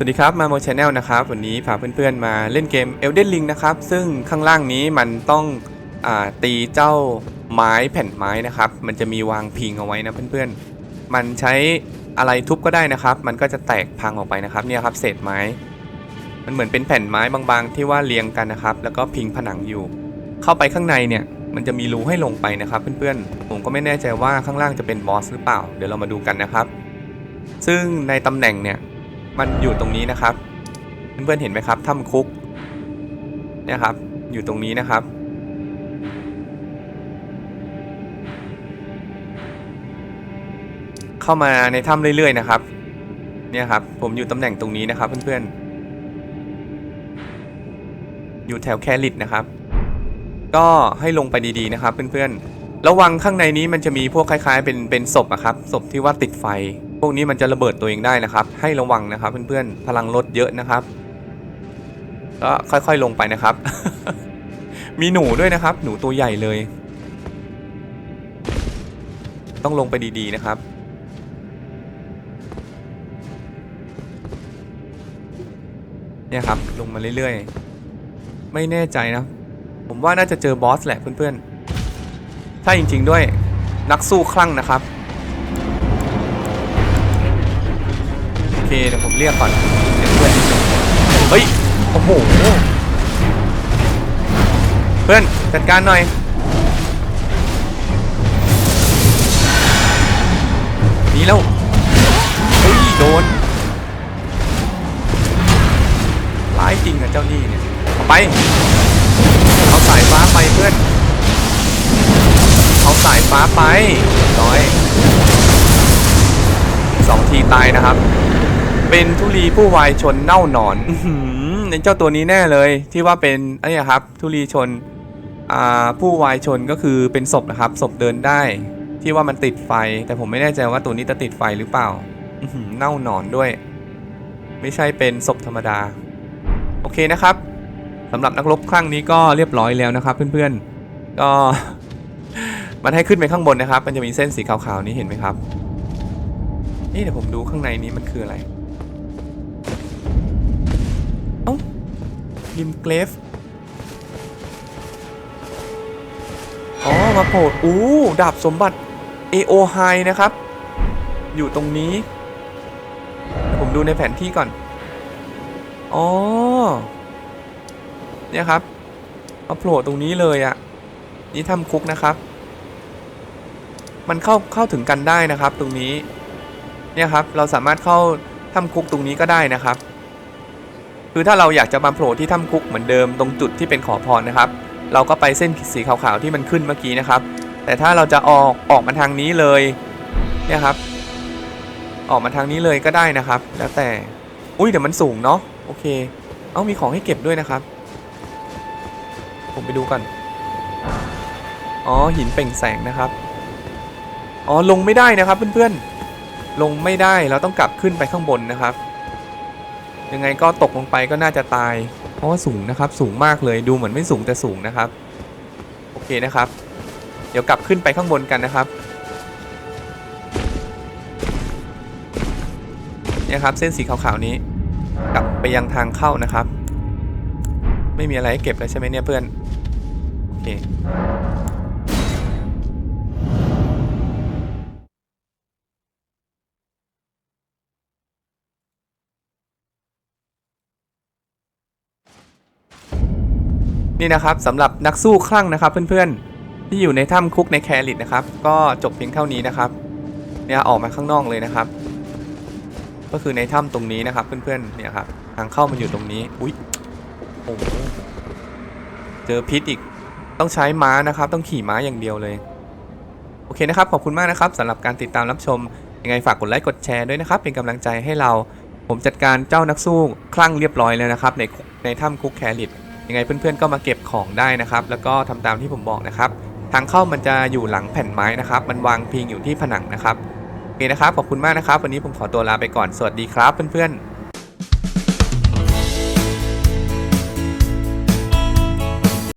สวัสดีครับมาโมชแนลนะครับวันนี้พาเพื่อนๆมาเล่นเกม Elden Ring นะครับ ซึ่งข้างล่างนี้มันต้องอตีเจ้าไม้แผ่นไม้นะครับ มันจะมีวางพิงเอาไว้นะเพื่อนๆ มันใช้อะไรทุบก็ได้นะครับ มันก็จะแตกพังออกไปนะครับเนี่ยครับเศษไม้ มันเหมือนเป็นแผ่นไม้บางๆ ที่ว่าเรียงกันนะครับ แล้วก็พิงผนังอยู่ เข้าไปข้างในเนี่ยมันจะมีรูให้ลงไปนะครับเพื่อนๆ ผมก็ไม่แน่ใจว่าข้างล่างจะเป็นบอสหรือเปล่า เดี๋ยวเรามาดูกันนะครับ ซึ่งในตำแหน่งเนี่ย มันอยู่ตรงนี้นะครับ เพื่อนๆเห็นไหมครับถ้ำคุกเนี่ยครับ อยู่ตรงนี้นะครับ เข้ามาในถ้ำเรื่อยๆนะครับ เนี่ยครับ ผมอยู่ตำแหน่งตรงนี้นะครับ เพื่อนๆ อยู่แถวแคลิตนะครับ ก็ให้ลงไปดีๆนะครับ เพื่อนๆ ระวังข้างในนี้มันจะมีพวกคล้าย ๆ เป็นเป็นศพอะครับศพที่ว่าติดไฟ พวกนี้มันจะระเบิดตัวเองได้นะครับ ให้ระวังนะครับเพื่อนๆพลังลดเยอะนะครับก็ค่อยๆลงไปนะครับ มีหนูด้วยนะครับ หนูตัวใหญ่เลย ต้องลงไปดีๆนะครับ เนี่ยครับลงมาเรื่อยๆ ไม่แน่ใจนะ ผมว่าน่าจะเจอบอสแหละเพื่อนๆ ถ้าจริงๆด้วยนักสู้คลั่งนะครับ เคเดี๋ยวผมเรียกก่อนเดี๋ยวเพื่อนเฮ้ยโอ้โหเพื่อนจัดการหน่อยหนีแล้วเฮ้ยโดนร้ายจริงอะเจ้านี่เนี่ยเอาไปเอาสายฟ้าไปเพื่อนเอาสายฟ้าไปร้อยสองทีตายนะครับ เป็นทุลีผู้วายชนเน่าหนอนในเจ้าตัวนี้แน่เลยที่ว่าเป็นไอ้เนี่ยครับ ทุลีชนผู้วายชนก็คือเป็นศพนะครับศพเดินได้ ที่ว่ามันติดไฟ แต่ผมไม่แน่ใจว่าตัวนี้จะติดไฟหรือเปล่าเน่าหนอนด้วย ไม่ใช่เป็นศพธรรมดา โอเคนะครับสำหรับนักรบครั้งนี้ก็เรียบร้อยแล้วนะครับ เพื่อนๆ ก็มันให้ขึ้นไปข้างบนนะครับ มันจะมีเส้นสีขาวๆนี้เห็นไหมครับนี่เดี๋ยวผมดูข้างในนี้มันคืออะไร ริมเกรฟอ๋อมาโผล่อู้ดาบสมบัติ AO High นะครับ อยู่ตรงนี้ผมดูในแผนที่ก่อน อ๋อ เนี่ยครับมาโผล่ตรงนี้เลยอะ่ะ นี่ทำคุกนะครับ มันเข้าเข้าถึงกันได้นะครับ ตรงนี้ เนี่ยครับ เราสามารถเข้าทำคุกตรงนี้ก็ได้นะครับ คือถ้าเราอยากจะมาโผล่ที่ถ้ำคุกเหมือนเดิมตรงจุดที่เป็นขอพรนะครับ เราก็ไปเส้นสีขาวๆที่มันขึ้นเมื่อกี้นะครับ แต่ถ้าเราจะออกออกมาทางนี้เลยเนี่ยครับ ออกมาทางนี้เลยก็ได้นะครับ แล้วแต่อุ้ยเดี๋ยวมันสูงเนาะโอเค เอามีของให้เก็บด้วยนะครับ ผมไปดูก่อนอ๋อหินเปล่งแสงนะครับอ๋อลงไม่ได้นะครับเพื่อนๆลงไม่ได้เราต้องกลับขึ้นไปข้างบนนะครับ ยังไงก็ตกลงไปก็น่าจะตาย เพราะว่าสูงนะครับสูงมากเลยดูเหมือนไม่สูงแต่สูงนะครับ โอเคนะครับ เดี๋ยวกลับขึ้นไปข้างบนกันนะครับเนี่ยครับเส้นสีขาวๆนี้ กลับไปยังทางเข้านะครับ ไม่มีอะไรให้เก็บแล้วใช่ไหมเนี่ยเพื่อนโอเค นี่นะครับสำหรับนักสู้คลั่งนะครับ เพื่อนๆ ที่อยู่ในถ้ำคุกในแคริตนะครับ ก็จบเพียงเท่านี้นะครับเนี่ยออกมาข้างนอกเลยนะครับ ก็คือในถ้ำตรงนี้นะครับ เพื่อนๆเนี่ยครับทางเข้ามันอยู่ตรงนี้อุ้ยโอ้โหเจอพิษอีกต้องใช้ม้านะครับ ต้องขี่ม้าอย่างเดียวเลยโอเคนะครับ ขอบคุณมากนะครับสำหรับการติดตามรับชมยังไงฝากกดไลค์กดแชร์ด้วยนะครับ เป็นกำลังใจให้เราผมจัดการเจ้านักสู้คลั่งเรียบร้อยแล้วนะครับ ในในถ้ำคุกแคริต ยังไงเพื่อนๆก็มาเก็บของได้นะครับ แล้วก็ทำตามที่ผมบอกนะครับ ทางเข้ามันจะอยู่หลังแผ่นไม้นะครับ มันวางพิงอยู่ที่ผนังนะครับโอเคนะครับขอบคุณมากนะครับ วันนี้ผมขอตัวลาไปก่อนสวัสดีครับเพื่อนๆ